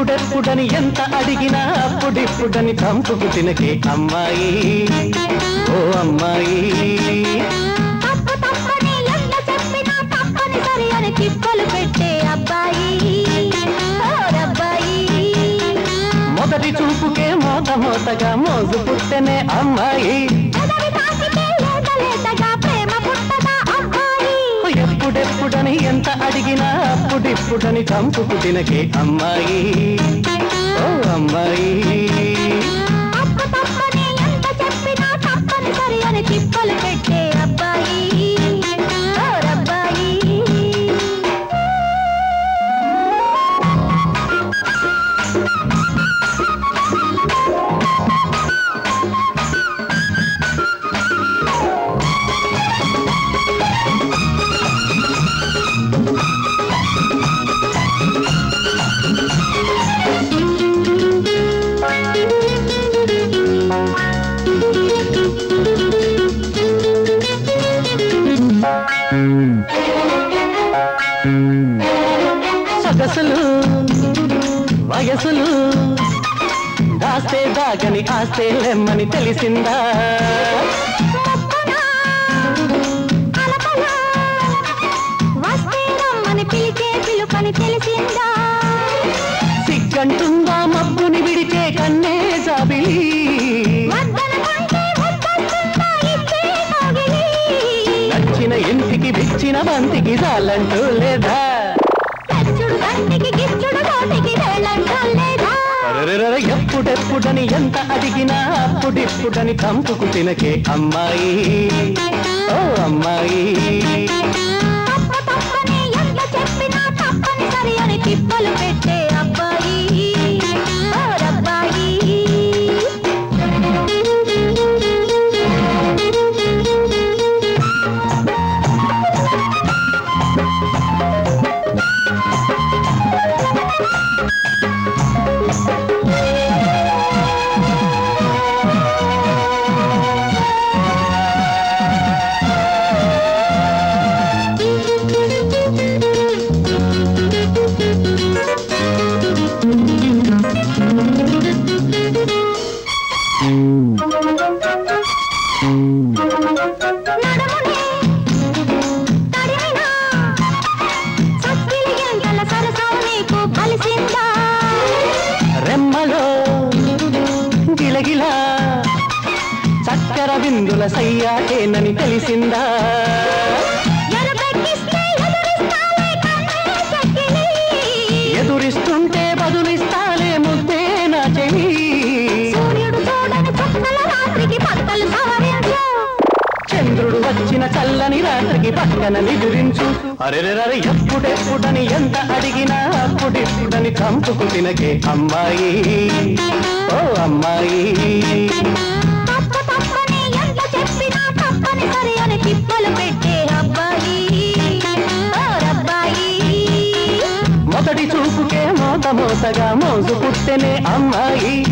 ఎప్పుడెప్పుడని ఎంత అడిగినా అప్పుడిప్పుడని కంపుకు తినకే అమ్మాయి. ఓ అమ్మాయి. తిప్పలు పెట్టే అబ్బాయి. మొదటి చూపుకే మోత మోతగా మోజు పుట్టెనే అమ్మాయి. అప్పుడిప్పుడని కంపుకు తినకే అమ్మాయి. ఓ అమ్మాయి. వయసులు దాస్తే దాగని ఆస్తే లెమ్మని తెలిసిందా? సిగ్గంటుందా మబ్బుని విడిచే కన్నే జాబిలి? నచ్చిన ఇంటికి బిచ్చిన బంతికి రాలంటూ లేదా? ఎప్పుడెప్పుడని ఎంత అడిగినా అప్పుడిప్పుడని కంపుకు తినకే అమ్మాయి. ఓ అమ్మాయి. బిందుల సయ్యాటేనని తెలిసిందా? ఎదురిస్తుంటే బదులిస్తాలే ముద్దే నా చెవి. చంద్రుడు వచ్చిన చల్లని రాత్రికి పక్కన నిదురించు. అరెరెరే. ఎప్పుడెప్పుడని ఎంత అడిగినా అప్పుడెప్పుడని కంపుకు తినకే అమ్మాయి. ఓ అమ్మాయి. మోసగా మోసు పుట్టనే అమ్మాయి.